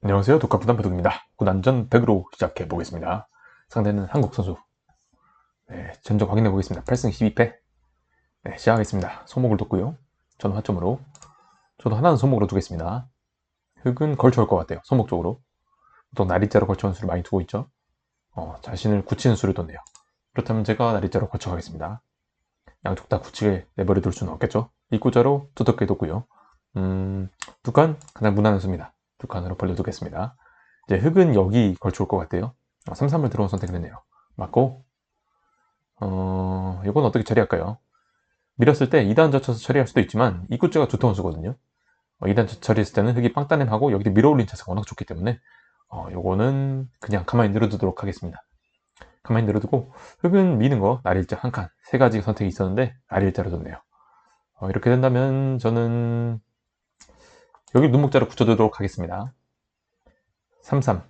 안녕하세요. 독가부담 배독입니다. 구단전 100으로 시작해 보겠습니다. 상대는 한국 선수. 네, 전적 확인해 보겠습니다. 8승 12패. 네, 시작하겠습니다. 소목을 뒀고요. 저는 화점으로. 저도 하나는 소목으로 두겠습니다. 흙은 걸쳐올 것 같아요. 소목 쪽으로. 보통 나리자로 걸쳐온 수를 많이 두고 있죠. 어, 자신을 굳히는 수를 뒀네요. 그렇다면 제가 나리자로 걸쳐가겠습니다. 양쪽 다 굳히게 내버려 둘 수는 없겠죠. 입구자로 두텁게 뒀고요. 음, 두칸 가장 무난한 수입니다. 두 칸으로 벌려두겠습니다. 이제 흙은 여기 걸쳐올 것 같아요. 어, 3, 3을 들어온 선택을 했네요. 맞고, 어, 이건 어떻게 처리할까요? 밀었을 때 2단 젖혀서 처리할 수도 있지만, 입구자가 두터운 수거든요. 어, 2단 처리했을 때는 흙이 빵따냄하고 여기도 밀어올린 차세가 워낙 좋기 때문에, 어, 요거는 그냥 가만히 늘어두도록 하겠습니다. 가만히 늘어두고, 흙은 미는 거, 날일자 한 칸, 세 가지 선택이 있었는데, 날일자로 뒀네요. 어, 이렇게 된다면, 저는, 여기 눈목자로 붙여두도록 하겠습니다. 33.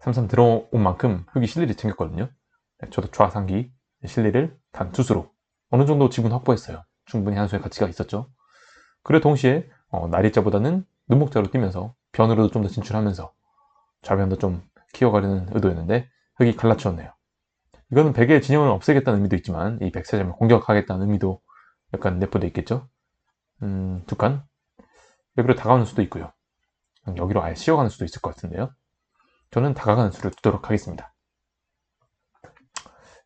33 들어온 만큼 흙이 실리를 챙겼거든요. 네, 저도 좌상기 실리를 단 투수로 어느 정도 지분 확보했어요. 충분히 한 수의 가치가 있었죠. 그래 동시에 어, 나리자보다는 눈목자로 뛰면서 변으로도 좀 더 진출하면서 좌변도 좀 키워가려는 의도였는데 흙이 갈라치웠네요. 이거는 백의 진영을 없애겠다는 의미도 있지만 이 백세점을 공격하겠다는 의미도 약간 내포되어 있겠죠. 음, 두 칸. 여기로 다가오는 수도 있고요. 여기로 아예 씌워가는 수도 있을 것 같은데요. 저는 다가가는 수를 두도록 하겠습니다.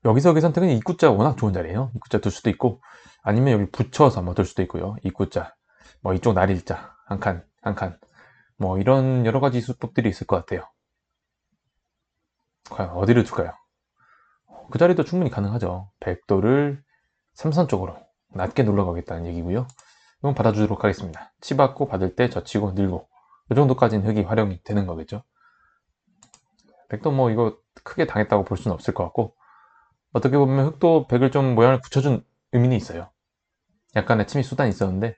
여기서 그 선택은 입구자 워낙 좋은 자리예요. 입구자 둘 수도 있고 아니면 여기 붙여서 뭐둘 수도 있고요. 입구자, 뭐 이쪽 날일자 한 칸, 한 칸, 뭐 이런 여러 가지 수법들이 있을 것 같아요. 과연 어디를 둘까요? 그 자리도 충분히 가능하죠. 백도를 삼선 쪽으로 낮게 눌러 가겠다는 얘기고요. 이건 받아주도록 하겠습니다. 치받고 받을 때 젖히고 늘고 이 정도까지는 흙이 활용이 되는 거겠죠. 백도 뭐 이거 크게 당했다고 볼 수는 없을 것 같고 어떻게 보면 흙도 백을 좀 모양을 붙여준 의미는 있어요. 약간의 침입 수단이 있었는데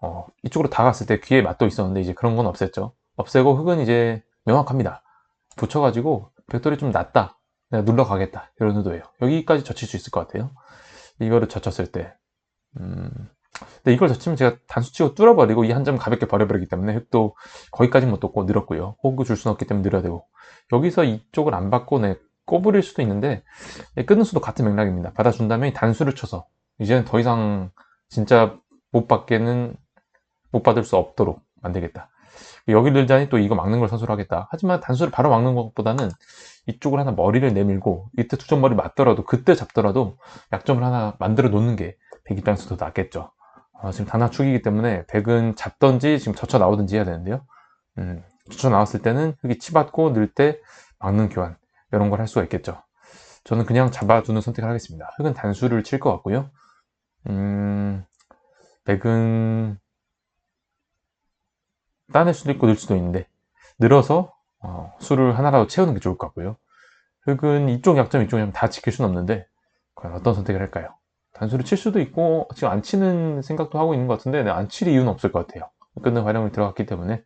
어, 이쪽으로 다갔을 때 귀에 맛도 있었는데 이제 그런 건 없앴죠. 없애고 흙은 이제 명확합니다. 붙여가지고 백돌이 좀 낮다. 내가 눌러 가겠다. 이런 의도예요. 여기까지 젖힐 수 있을 것 같아요. 이거를 젖혔을 때 음, 근데 이걸 젖히면 제가 단수 치고 뚫어버리고 이 한 점 가볍게 버려버리기 때문에 흙도 거기까지 못 뒀고 늘었고요. 호구 줄 수는 없기 때문에 늘어야 되고 여기서 이쪽을 안 받고 내 꼬부릴 수도 있는데 끊는 수도 같은 맥락입니다. 받아준다면 단수를 쳐서 이제는 더 이상 진짜 못 받게는 못 받을 수 없도록 만들겠다. 여기 늘자니 또 이거 막는 걸 선수로 하겠다. 하지만 단수를 바로 막는 것보다는 이쪽을 하나 머리를 내밀고 이때 두점 머리 맞더라도 그때 잡더라도 약점을 하나 만들어 놓는 게 백 입장에서 더 낫겠죠. 어, 지금 단하축이기 때문에 백은 잡던지 지금 젖혀 나오든지 해야 되는데요. 음, 젖혀 나왔을 때는 흙이 치받고 늘 때 막는 교환 이런 걸 할 수가 있겠죠. 저는 그냥 잡아두는 선택을 하겠습니다. 흙은 단수를 칠 것 같고요. 음, 백은 따낼 수도 있고 늘 수도 있는데 늘어서 어, 수를 하나라도 채우는 게 좋을 것 같고요. 흙은 이쪽 약점 이쪽 약점 다 지킬 수는 없는데 과연 어떤 선택을 할까요? 단수를 칠 수도 있고 지금 안 치는 생각도 하고 있는 것 같은데 안칠 이유는 없을 것 같아요. 끊는 활용을 들어갔기 때문에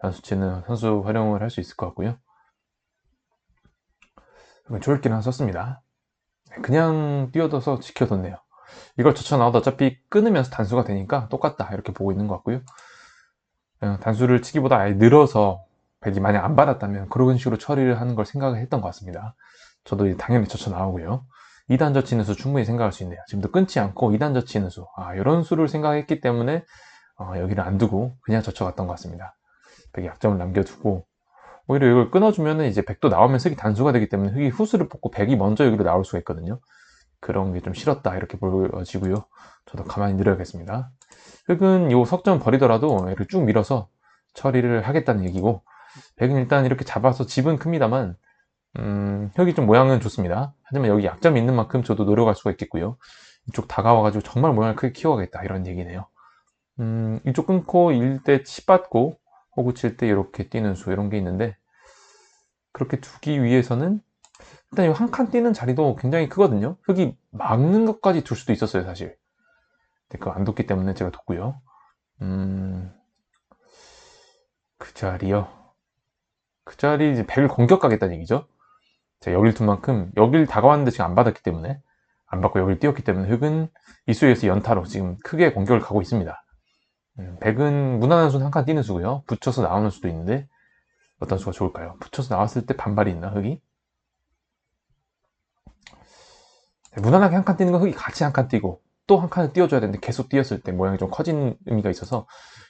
단수 치는 선수 활용을 할 수 있을 것 같고요. 조일기를 하나 썼습니다. 그냥 뛰어들어서 지켜뒀네요. 이걸 젖혀 나와도 어차피 끊으면서 단수가 되니까 똑같다 이렇게 보고 있는 것 같고요. 어, 단수를 치기보다 아예 늘어서 백이 만약 안 받았다면 그런 식으로 처리를 하는 걸 생각을 했던 것 같습니다. 저도 당연히 젖혀 나오고요. 2단 젖히는 수 충분히 생각할 수 있네요. 지금도 끊지 않고 2단 젖히는 수. 아, 이런 수를 생각했기 때문에 어, 여기를 안 두고 그냥 젖혀갔던 것 같습니다. 백이 약점을 남겨두고 오히려 이걸 끊어주면 이제 백도 나오면 흙이 단수가 되기 때문에 흙이 후수를 뽑고 백이 먼저 여기로 나올 수가 있거든요. 그런 게 좀 싫었다 이렇게 보여지고요. 저도 가만히 늘어야겠습니다. 흙은 이 석점 버리더라도 이렇게 쭉 밀어서 처리를 하겠다는 얘기고 백은 일단 이렇게 잡아서 집은 큽니다만 음, 흙이 좀 모양은 좋습니다. 하지만 여기 약점이 있는 만큼 저도 노력할 수가 있겠고요. 이쪽 다가와가지고 정말 모양을 크게 키워야겠다 이런 얘기네요. 음, 이쪽 끊고 일때 치받고 호구 칠 때 이렇게 뛰는 수 이런 게 있는데 그렇게 두기 위해서는 일단 이 한 칸 뛰는 자리도 굉장히 크거든요. 흙이 막는 것까지 둘 수도 있었어요 사실. 근데 그거 안 뒀기 때문에 제가 뒀고요. 음, 그 자리요. 그 자리 이제 백을 공격 가겠다는 얘기죠. 제가 여길 둔 만큼 여길 다가왔는데 지금 안 받았기 때문에 안 받고 여길 뛰었기 때문에 흙은 이수에서 연타로 지금 크게 공격을 가고 있습니다. 음, 백은 무난한 수는 한칸 띄는 수고요. 붙여서 나오는 수도 있는데 어떤 수가 좋을까요? 붙여서 나왔을 때 반발이 있나 흙이? 네, 무난하게 한칸 띄는 건 흙이 같이 한칸 띄고 또 한 칸을 띄워줘야 되는데 계속 띄었을 때 모양이 좀 커진 의미가 있어서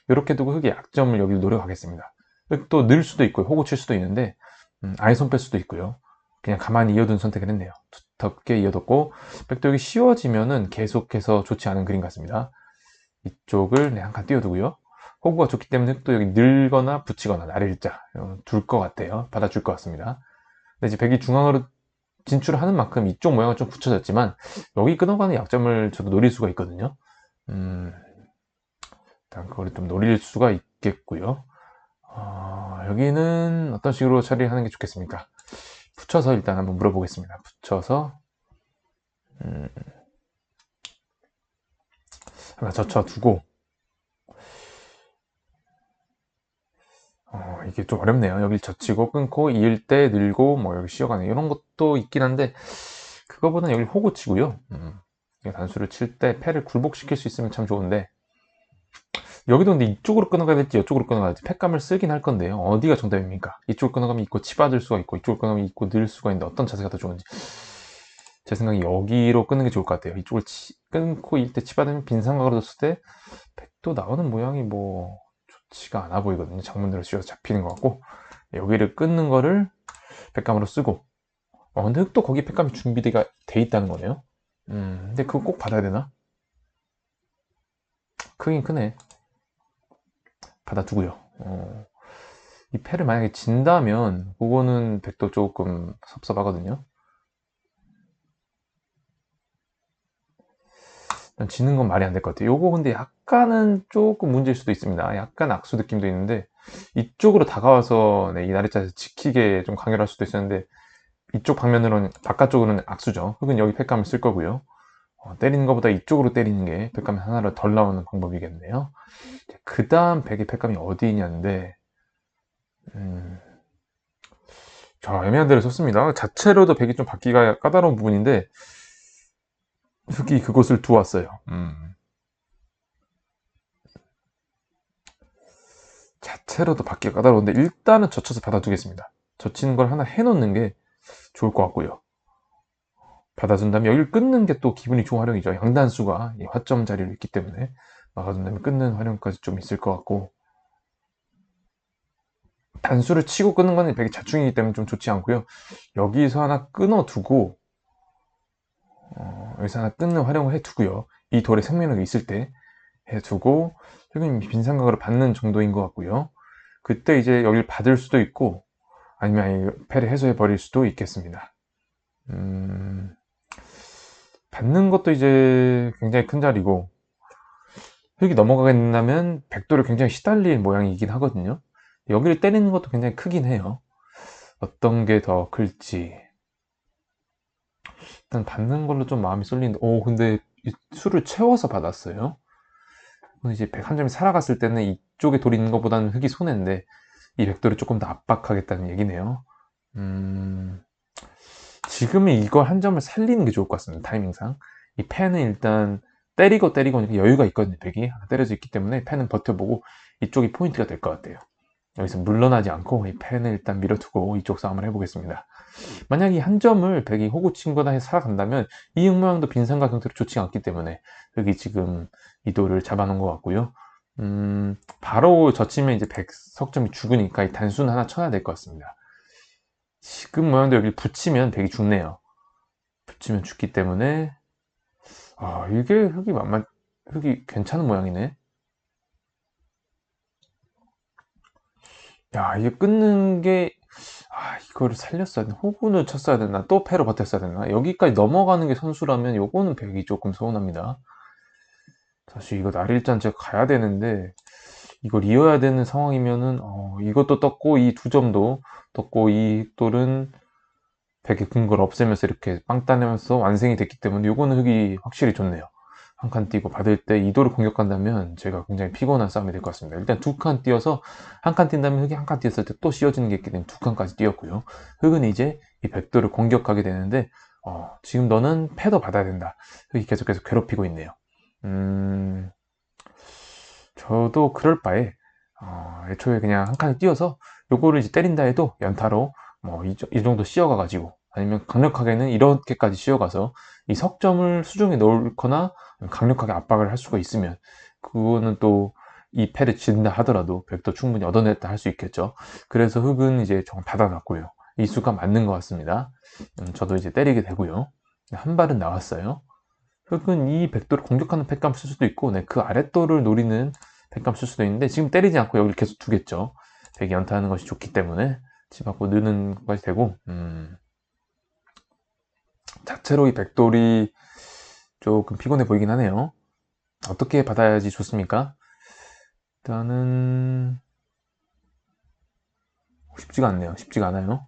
이렇게 두고 흙의 약점을 여기 노려가겠습니다. 흙도 늘 수도 있고요. 호구 칠 수도 있는데 음, 아예 손 뺄 수도 있고요. 그냥 가만히 이어둔 선택을 했네요. 두텁게 이어뒀고 백도 여기 씌워지면은 계속해서 좋지 않은 그림 같습니다. 이쪽을 네, 한칸 띄워두고요. 호구가 좋기 때문에 흙도 여기 늘거나 붙이거나 나를자 둘 것 같아요. 받아줄 것 같습니다. 근데 이제 백이 중앙으로 진출하는 만큼 이쪽 모양은 좀 굳혀졌지만 여기 끊어가는 약점을 저도 노릴 수가 있거든요. 음, 일단 그걸 좀 노릴 수가 있겠고요. 어, 여기는 어떤 식으로 처리하는 게 좋겠습니까? 붙여서 일단 한번 물어보겠습니다. 붙여서 음, 하나 젖혀두고 어, 이게 좀 어렵네요. 여기 젖히고 끊고 이을 때 늘고 뭐 여기 쉬어가네 이런 것도 있긴 한데 그거보다는 여기 호구 치고요. 음, 단수를 칠 때 패를 굴복시킬 수 있으면 참 좋은데 여기도 근데 이쪽으로 끊어가야 될지 이쪽으로 끊어가야 될지 팩감을 쓰긴 할 건데요. 어디가 정답입니까? 이쪽으로 끊어가면 있고 치받을 수가 있고 이쪽으로 끊어가면 있고 늘 수가 있는데 어떤 자세가 더 좋은지 제 생각에 여기로 끊는 게 좋을 것 같아요. 이쪽을 치, 끊고 이때 치받으면 빈 삼각으로 뒀을 때 팩도 나오는 모양이 뭐 좋지가 않아 보이거든요. 장문대로 씌워서 잡히는 것 같고 여기를 끊는 거를 팩감으로 쓰고 어, 근데 흙도 거기 팩감이 준비가 돼 있다는 거네요. 음, 근데 그거 꼭 받아야 되나? 크긴 크네. 받아두고요. 어, 이 패를 만약에 진다면 그거는 백도 조금 섭섭하거든요. 지는 건 말이 안 될 것 같아요. 요거 근데 약간은 조금 문제일 수도 있습니다. 약간 악수 느낌도 있는데 이쪽으로 다가와서 네, 이 나리자에서 지키게 좀 강요를 할 수도 있었는데 이쪽 방면으로는 바깥쪽으로는 악수죠. 흙은 여기 팩감을 쓸 거고요. 어, 때리는 것보다 이쪽으로 때리는 게 팩감이 하나로 덜 나오는 방법이겠네요. 그 다음 백의 팩감이 어디 있냐인데 음... 자 애매한 데를 썼습니다. 자체로도 백이 좀 받기가 까다로운 부분인데 흙이 그곳을 두었어요. 음. 자체로도 받기가 까다로운데 일단은 젖혀서 받아두겠습니다. 젖히는 걸 하나 해놓는 게 좋을 것 같고요. 받아준 다음에 여기를 끊는 게 또 기분이 좋은 활용이죠. 양단수가 화점 자리를 있기 때문에 막아준 다음에 끊는 활용까지 좀 있을 것 같고 단수를 치고 끊는 건 되게 자충이기 때문에 좀 좋지 않고요. 여기서 하나 끊어두고 어, 여기서 하나 끊는 활용을 해두고요. 이 돌의 생명력이 있을 때 해두고 여기는 빈삼각으로 받는 정도인 것 같고요. 그때 이제 여기를 받을 수도 있고 아니면 패를 해소해 버릴 수도 있겠습니다. 음, 받는 것도 이제 굉장히 큰 자리고 흙이 넘어가게 된다면 백도를 굉장히 시달릴 모양이긴 하거든요. 여기를 때리는 것도 굉장히 크긴 해요. 어떤 게 더 클지 일단 받는 걸로 좀 마음이 쏠리는데 오 근데 수를 채워서 받았어요. 이제 백 한 점이 살아갔을 때는 이쪽에 돌이 있는 것보다는 흙이 손해인데 이 백도를 조금 더 압박하겠다는 얘기네요. 음... 지금은 이걸 한 점을 살리는 게 좋을 것 같습니다. 타이밍상. 이 펜은 일단 때리고 때리고 여유가 있거든요. 백이 때려져 있기 때문에 펜은 버텨보고 이쪽이 포인트가 될 것 같아요. 여기서 물러나지 않고 이 펜을 일단 밀어두고 이쪽 싸움을 해보겠습니다. 만약 에한 점을 백이 호구 친거나 해서 살아간다면 이 흑모양도 빈상각 형태로 좋지 않기 때문에 여기 지금 이도를 잡아놓은 것 같고요. 음, 바로 젖히면 이제 백 석점이 죽으니까 이 단수는 하나 쳐야 될 것 같습니다. 지금 모양도 여기 붙이면 백이 죽네요. 붙이면 죽기 때문에 아 이게 흙이 만만 흙이 괜찮은 모양이네. 야 이게 끊는 게 아, 이거를 살렸어야 되나? 호구를 쳤어야 되나? 또 패로 버텼어야 되나? 여기까지 넘어가는 게 선수라면 요거는 백이 조금 서운합니다. 사실 이거 날일잔 제가 가야 되는데 이걸 이어야 되는 상황이면은 어, 이것도 떴고 이 두 점도 떴고 이 돌은 백의 근거를 없애면서 이렇게 빵 따내면서 완성이 됐기 때문에 요거는 흙이 확실히 좋네요. 한 칸 띄고 받을 때 이도를 공격한다면 제가 굉장히 피곤한 싸움이 될 것 같습니다. 일단 두 칸 띄어서 한 칸 뛴다면 흙이 한 칸 띄었을 때 또 씌워지는 게 있기 때문에 두 칸까지 띄었고요. 흙은 이제 이 백도를 공격하게 되는데 어, 지금 너는 패더 받아야 된다. 흙이 계속해서 괴롭히고 있네요. 음... 저도 그럴 바에 어, 애초에 그냥 한 칸을 띄워서 요거를 이제 때린다 해도 연타로 뭐 이 정도 씌어가 가지고 아니면 강력하게는 이렇게까지 씌어가서 이 석점을 수중에 넣거나 강력하게 압박을 할 수가 있으면 그거는 또 이 패를 진다 하더라도 백도 충분히 얻어냈다 할 수 있겠죠. 그래서 흑은 이제 좀 받아놨고요. 이 수가 맞는 것 같습니다. 음, 저도 이제 때리게 되고요. 한 발은 나왔어요 흑은 이 백도를 공격하는 팩감 쓸 수도 있고 네, 그 아랫도를 노리는 팩감 쓸 수도 있는데 지금 때리지 않고 여기를 계속 두겠죠. 백이 연타하는 것이 좋기 때문에 집받고 느는 것까지 되고 음, 자체로 이 백돌이 조금 피곤해 보이긴 하네요. 어떻게 받아야지 좋습니까? 일단은 쉽지가 않네요. 쉽지가 않아요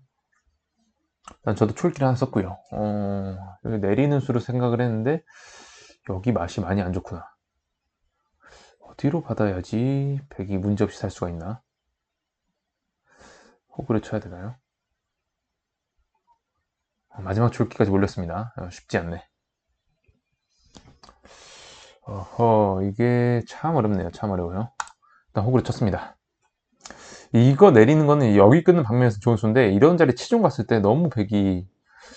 저도 촐기를 하나 썼고요 어, 내리는 수로 생각을 했는데 여기 맛이 많이 안 좋구나 어디로 받아야지 백이 문제없이 살 수가 있나 호구를 쳐야 되나요? 마지막 줄기까지 몰렸습니다. 어, 쉽지 않네. 어허, 이게 참 어렵네요. 참 어려워요. 일단 호구를 쳤습니다. 이거 내리는 거는 여기 끊는 방면에서 좋은 수인데 이런 자리 치중 갔을 때 너무 백이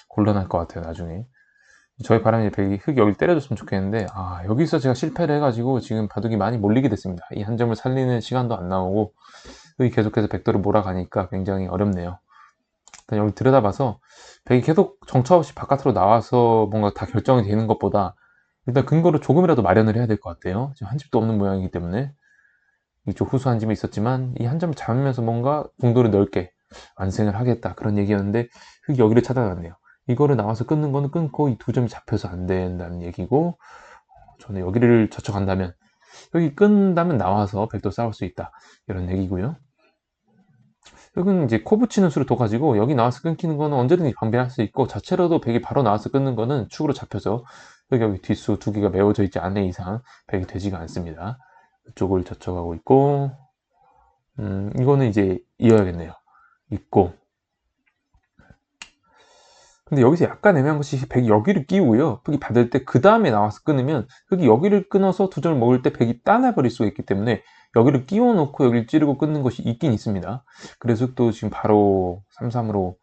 곤란할 것 같아요. 나중에. 저희 바람이 백이 흙 여기 때려줬으면 좋겠는데 아 여기서 제가 실패를 해가지고 지금 바둑이 많이 몰리게 됐습니다. 이 한 점을 살리는 시간도 안 나오고 흙이 계속해서 백도를 몰아가니까 굉장히 어렵네요. 일단 여기 들여다봐서 백이 계속 정처 없이 바깥으로 나와서 뭔가 다 결정이 되는 것보다 일단 근거를 조금이라도 마련을 해야 될 것 같아요. 지금 한 집도 없는 모양이기 때문에 이쪽 후수 한 집이 있었지만 이 한 점을 잡으면서 뭔가 공도를 넓게 완성을 하겠다 그런 얘기였는데 여기를 찾아갔네요. 이거를 나와서 끊는 거는 끊고 이 두 점이 잡혀서 안 된다는 얘기고 저는 여기를 젖혀간다면 여기 끊는다면 나와서 백도 싸울 수 있다 이런 얘기고요. 여기는 이제 코 붙이는 수를 둬가지고 여기 나와서 끊기는 거는 언제든지 방비할 수 있고 자체로도 백이 바로 나와서 끊는 거는 축으로 잡혀서 여기 여기 뒷수 두 개가 메워져 있지 않은 이상 백이 되지가 않습니다. 이쪽을 젖혀가고 있고 음, 이거는 이제 이어야겠네요. 있고 근데 여기서 약간 애매한 것이 백이 여기를 끼우고요. 흑이 받을 때 그 다음에 나와서 끊으면 흑이 여기를 끊어서 두 점을 먹을 때 백이 따내버릴 수가 있기 때문에 여기를 끼워 놓고 여기를 찌르고 끊는 것이 있긴 있습니다. 그래서 흑도 지금 바로 3-3으로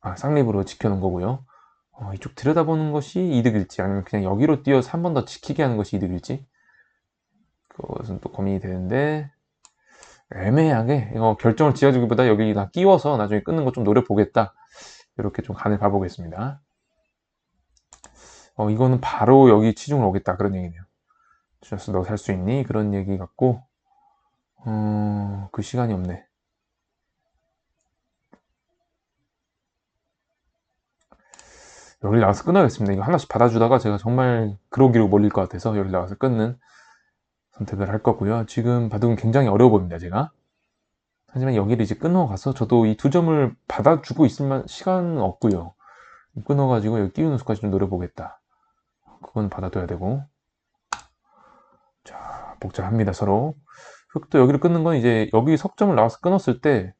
아, 쌍립으로 지켜놓은 거고요. 어, 이쪽 들여다보는 것이 이득일지 아니면 그냥 여기로 뛰어서 한 번 더 지키게 하는 것이 이득일지 그것은 또 고민이 되는데 애매하게 이거 결정을 지어주기보다 여기다 끼워서 나중에 끊는 거 좀 노려보겠다 이렇게 좀 간을 봐보겠습니다. 어, 이거는 바로 여기 치중을 오겠다 그런 얘기네요. 주셔서 너 살 수 있니? 그런 얘기 같고 어, 그 시간이 없네. 여기 나가서 끊어야겠습니다. 이거 하나씩 받아주다가 제가 정말 그러기로 몰릴 것 같아서 여기 나가서 끊는 선택을 할 거고요. 지금 바둑은 굉장히 어려워 보입니다. 제가. 하지만 여기를 이제 끊어가서 저도 이 두 점을 받아주고 있으면 시간은 없고요. 끊어가지고 여기 끼우는 수까지 좀 노려보겠다. 그건 받아둬야 되고. 자, 복잡합니다, 서로. 흑도 여기를 끊는 건 이제 여기 석점을 나와서 끊었을 때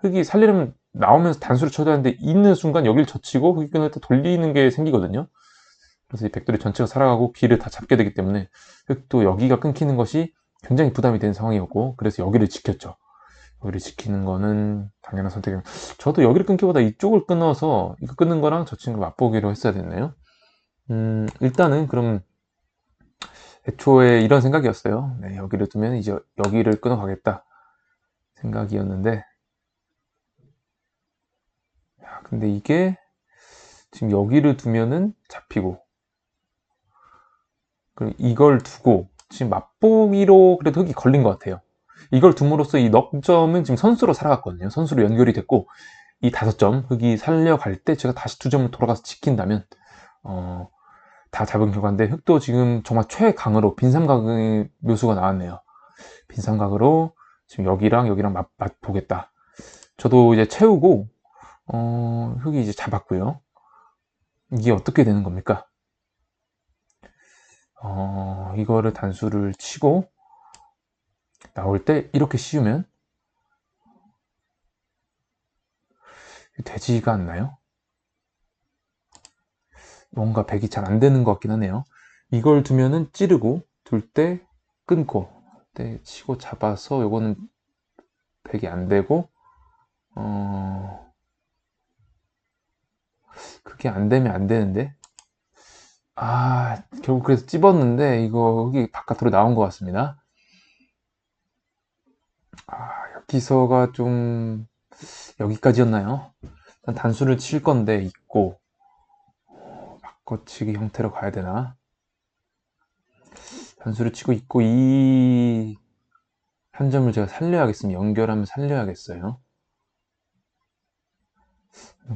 흑이 살리려면 나오면서 단수를 쳐야 되는데 있는 순간 여기를 젖히고 흑이 끊을 때 돌리는 게 생기거든요. 그래서 이 백돌이 전체가 살아가고 길을 다 잡게 되기 때문에 흑도 여기가 끊기는 것이 굉장히 부담이 되는 상황이었고 그래서 여기를 지켰죠. 여기를 지키는 거는 당연한 선택입니다. 저도 여기를 끊기보다 이쪽을 끊어서 이거 끊는 거랑 저 친구 맛보기로 했어야 됐네요. 음, 일단은 그럼 애초에 이런 생각이었어요. 네, 여기를 두면 이제 여기를 끊어 가겠다 생각이었는데 야, 근데 이게 지금 여기를 두면은 잡히고 이걸 두고 지금 맛보기로 그래도 흙이 걸린 것 같아요. 이걸 둠으로써 이 넉 점은 지금 선수로 살아갔거든요. 선수로 연결이 됐고 이 다섯 점 흙이 살려갈 때 제가 다시 두 점을 돌아가서 지킨다면 어, 다 잡은 결과인데 흙도 지금 정말 최강으로 빈삼각의 묘수가 나왔네요. 빈삼각으로 지금 여기랑 여기랑 맛, 맛 보겠다. 저도 이제 채우고 어, 흙이 이제 잡았고요. 이게 어떻게 되는 겁니까? 어, 이거를 단수를 치고 나올 때 이렇게 씌우면 되지가 않나요? 뭔가 백이 잘 안 되는 것 같긴 하네요. 이걸 두면은 찌르고 둘 때 끊고 때 치고 잡아서 요거는 백이 안 되고 어 그게 안 되면 안 되는데 아 결국 그래서 찝었는데 이거 흙이 바깥으로 나온 것 같습니다. 아 여기서가 좀 여기까지였나요? 단수를 칠 건데 있고 어, 바꿔치기 형태로 가야 되나? 단수를 치고 있고 이 한 점을 제가 살려야겠습니다. 연결하면 살려야겠어요.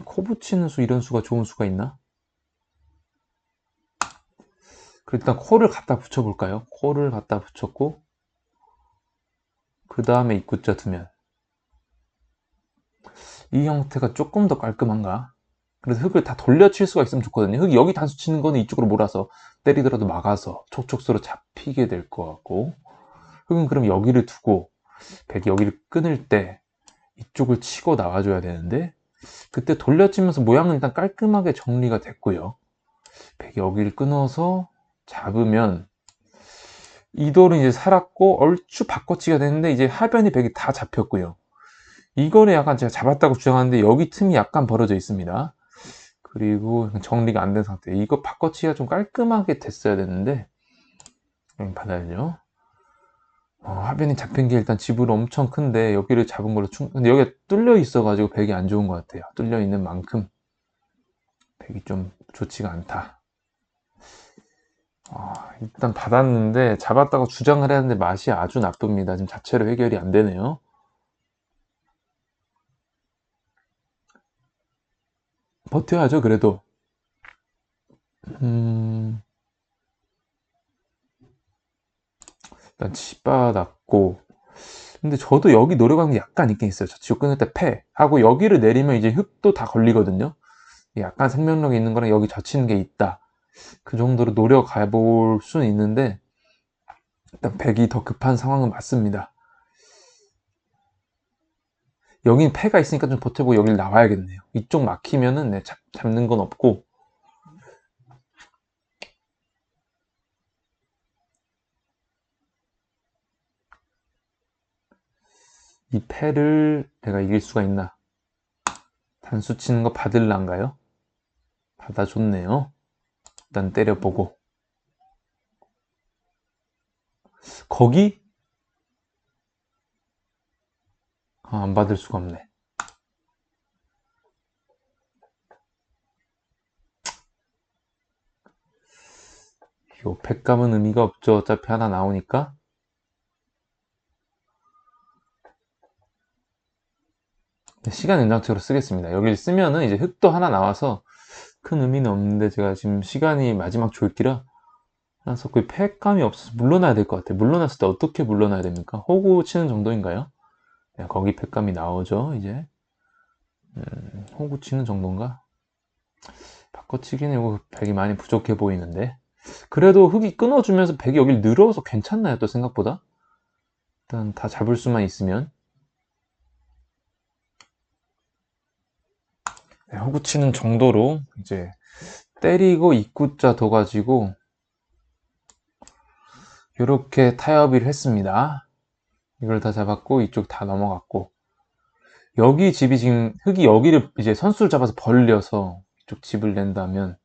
코 붙이는 수 이런 수가 좋은 수가 있나? 그럼 일단 코를 갖다 붙여 볼까요? 코를 갖다 붙였고 그 다음에 입구자 두면 이 형태가 조금 더 깔끔한가? 그래서 흙을 다 돌려칠 수가 있으면 좋거든요 흙이 여기 단수 치는 거는 이쪽으로 몰아서 때리더라도 막아서 촉촉수로 잡히게 될 것 같고 흙은 그럼 여기를 두고 백이 여기를 끊을 때 이쪽을 치고 나와줘야 되는데 그때 돌려치면서 모양은 일단 깔끔하게 정리가 됐고요. 백이 여기를 끊어서 잡으면 이 돌은 이제 살았고 얼추 바꿔치기가 됐는데 이제 하변이 백이 다 잡혔고요. 이거는 약간 제가 잡았다고 주장하는데 여기 틈이 약간 벌어져 있습니다. 그리고 정리가 안 된 상태. 이거 바꿔치기가 좀 깔끔하게 됐어야 되는데 받아야죠. 어, 하변이 잡힌 게 일단 집으로 엄청 큰데 여기를 잡은 걸로 충 근데 여기가 뚫려 있어 가지고 백이 안 좋은 것 같아요 뚫려 있는 만큼 백이 좀 좋지가 않다 어, 일단 받았는데 잡았다고 주장을 하는데 맛이 아주 나쁩니다. 지금 자체로 해결이 안 되네요. 버텨야죠 그래도. 음... 일단 치받았고. 근데 저도 여기 노력하는 게 약간 있긴 있어요. 저 지옥 끊을 때 패 하고 여기를 내리면 이제 흙도 다 걸리거든요. 약간 생명력이 있는 거랑 여기 젖히는 게 있다 그 정도로 노력해 볼 수는 있는데 일단 백이 더 급한 상황은 맞습니다 여긴 패가 있으니까 좀 버텨보고 여기를 나와야겠네요 이쪽 막히면은 네, 잡, 잡는 건 없고 이 패를 내가 이길 수가 있나? 단수 치는 거 받을란가요? 받아줬네요. 일단 때려보고. 거기? 아, 안 받을 수가 없네. 요 백감은 의미가 없죠. 어차피 하나 나오니까. 시간 연장체로 쓰겠습니다. 여기를 쓰면은 이제 흙도 하나 나와서 큰 의미는 없는데 제가 지금 시간이 마지막 졸기라 하나 썼고 팩감이 없어서 물러나야 될 것 같아요. 물러났을 때 어떻게 물러나야 됩니까? 호구 치는 정도인가요? 네, 거기 팩감이 나오죠. 이제 음, 호구 치는 정도인가? 바꿔치기는 이거 백이 많이 부족해 보이는데 그래도 흙이 끊어주면서 백이 여기를 늘어서 괜찮나요? 또 생각보다 일단 다 잡을 수만 있으면 네, 호구 치는 정도로 이제 때리고 입구자 둬가지고 이렇게 타협을 했습니다. 이걸 다 잡았고 이쪽 다 넘어갔고. 여기 집이 지금 흙이 여기를 이제 선수를 잡아서 벌려서 이쪽 집을 낸다면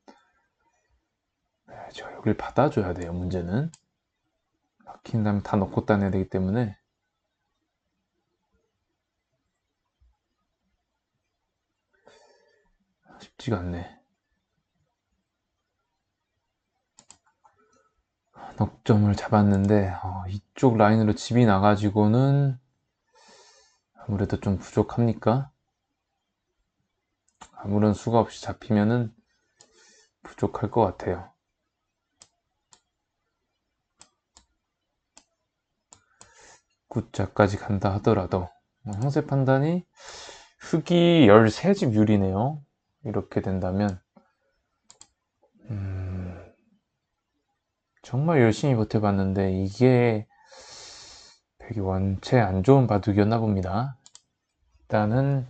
네, 저 여기를 받아줘야 돼요 문제는. 막힌 다음에 다 넣고 따내야 되기 때문에 쉽지가 않네. 넉점을 잡았는데 어, 이쪽 라인으로 집이 나가지고는 아무래도 좀 부족합니까? 아무런 수가 없이 잡히면은 부족할 것 같아요. 구자까지 간다 하더라도 형세 판단이 흙이 13집 유리네요. 이렇게 된다면 음, 정말 열심히 버텨봤는데 이게 되게 원체 안 좋은 바둑이었나 봅니다. 일단은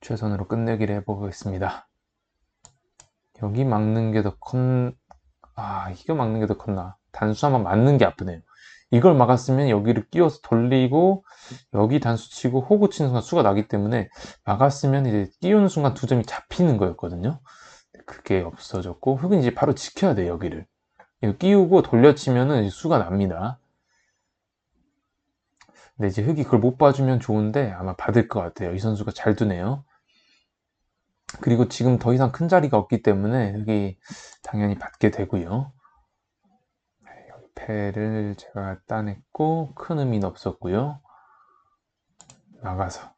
최선으로 끝내기를 해보겠습니다. 여기 막는 게 더 컸... 아 이거 막는 게 더 컸나 단수 한번 맞는 게 아프네요. 이걸 막았으면 여기를 끼워서 돌리고 여기 단수 치고 호구 치는 순간 수가 나기 때문에 막았으면 이제 끼우는 순간 두 점이 잡히는 거였거든요. 그게 없어졌고 흑은 이제 바로 지켜야 돼 여기를. 끼우고 돌려치면은 수가 납니다. 근데 이제 흑이 그걸 못 봐주면 좋은데 아마 받을 것 같아요. 이 선수가 잘 두네요. 그리고 지금 더 이상 큰 자리가 없기 때문에 흑이 당연히 받게 되고요. 패를 제가 따냈고 큰 의미는 없었고요. 나가서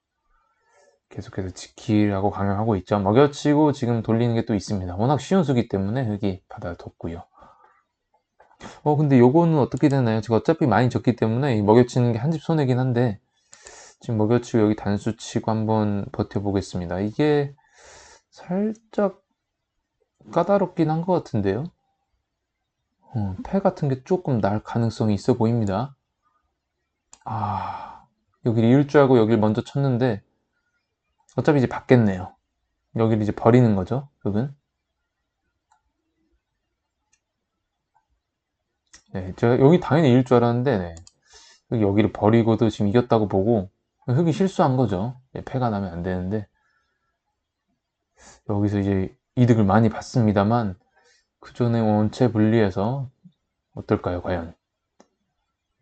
계속해서 지키라고 강요하고 있죠. 먹여치고 지금 돌리는 게 또 있습니다. 워낙 쉬운 수기 때문에 흑이 받아뒀고요. 어 근데 요거는 어떻게 되나요? 제가 어차피 많이 졌기 때문에 이 먹여치는 게 한 집 손해긴 한데 지금 먹여치고 여기 단수 치고 한번 버텨보겠습니다. 이게 살짝 까다롭긴 한 것 같은데요. 어, 패 같은 게 조금 날 가능성이 있어 보입니다. 아 여기를 이을 줄 알고 여기를 먼저 쳤는데 어차피 이제 받겠네요. 여기를 이제 버리는 거죠. 흑은. 네, 제가 여기 당연히 이길 줄 알았는데 네. 여기를 버리고도 지금 이겼다고 보고 흑이 실수한 거죠. 네, 패가 나면 안 되는데 여기서 이제 이득을 많이 봤습니다만 그 전에 원체 분리해서 어떨까요 과연?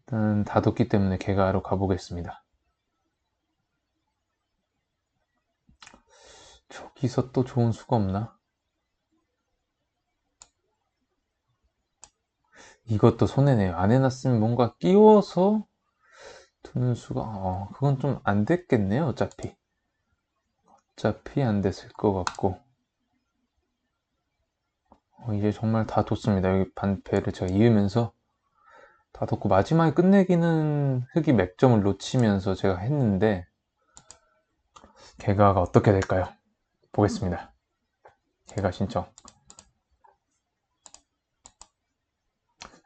일단 다 뒀기 때문에 개가로 가보겠습니다. 저기서 또 좋은 수가 없나? 이것도 손해네요. 안 해놨으면 뭔가 끼워서 두는 수가 어, 그건 좀 안 됐겠네요 어차피. 어차피 안 됐을 것 같고 어, 이제 정말 다 뒀습니다. 여기 반패를 제가 이으면서 다 뒀고 마지막에 끝내기는 흑이 몇 점을 놓치면서 제가 했는데 개가가 어떻게 될까요? 보겠습니다. 개가 신청.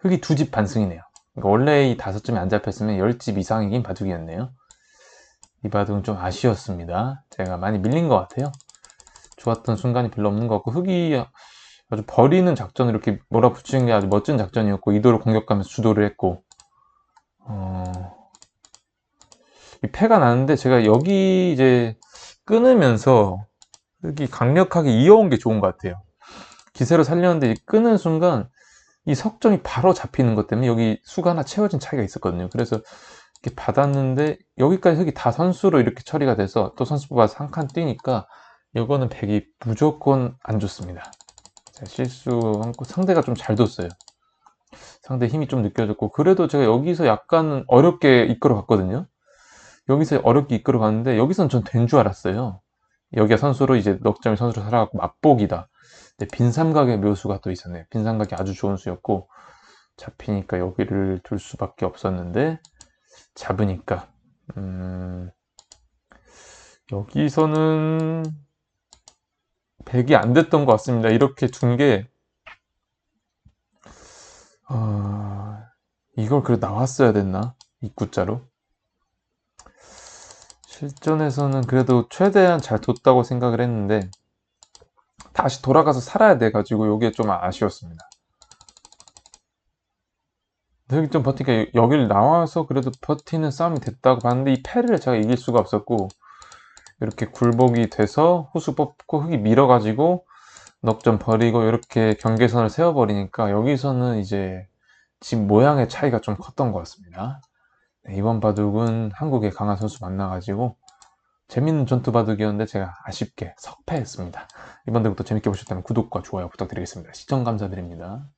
흑이 두 집 반승이네요. 그러니까 원래 이 다섯 점이 안 잡혔으면 열 집 이상이긴 바둑이었네요. 이 바둑은 좀 아쉬웠습니다. 제가 많이 밀린 것 같아요. 좋았던 순간이 별로 없는 것 같고 흑이 아주 버리는 작전을 이렇게 몰아붙이는 게 아주 멋진 작전이었고 이도를 공격하면서 주도를 했고 어... 이 패가 나는데 제가 여기 이제 끊으면서 흑이 강력하게 이어온 게 좋은 것 같아요. 기세로 살렸는데 끊는 순간 이 석점이 바로 잡히는 것 때문에 여기 수가 하나 채워진 차이가 있었거든요. 그래서 이렇게 받았는데 여기까지 흑이 다 선수로 이렇게 처리가 돼서 또 선수 뽑아서 한 칸 뛰니까 이거는 백이 무조건 안 좋습니다 실수한 거 상대가 좀 잘 뒀어요. 상대 힘이 좀 느껴졌고 그래도 제가 여기서 약간 어렵게 이끌어 갔거든요. 여기서 어렵게 이끌어 갔는데 여기선 전 된 줄 알았어요. 여기가 선수로 이제 넉점이 선수로 살아갖고 맛보기다. 근데 빈 삼각의 묘수가 또 있었네요. 빈 삼각이 아주 좋은 수였고 잡히니까 여기를 둘 수밖에 없었는데 잡으니까. 음... 여기서는 100이 안 됐던 것 같습니다. 이렇게 둔 게, 어... 이걸 그래 나왔어야 됐나? 입구자로? 실전에서는 그래도 최대한 잘 뒀다고 생각을 했는데, 다시 돌아가서 살아야 돼가지고, 이게 좀 아쉬웠습니다. 여기 좀 버티니까 여기를 나와서 그래도 버티는 싸움이 됐다고 봤는데, 이 패를 제가 이길 수가 없었고, 이렇게 굴복이 돼서 후수 뽑고 흙이 밀어 가지고 넉점 버리고 이렇게 경계선을 세워 버리니까 여기서는 이제 집 모양의 차이가 좀 컸던 것 같습니다. 네, 이번 바둑은 한국의 강한 선수 만나 가지고 재밌는 전투 바둑이었는데 제가 아쉽게 석패했습니다. 이번 대국도 재밌게 보셨다면 구독과 좋아요 부탁드리겠습니다. 시청 감사드립니다.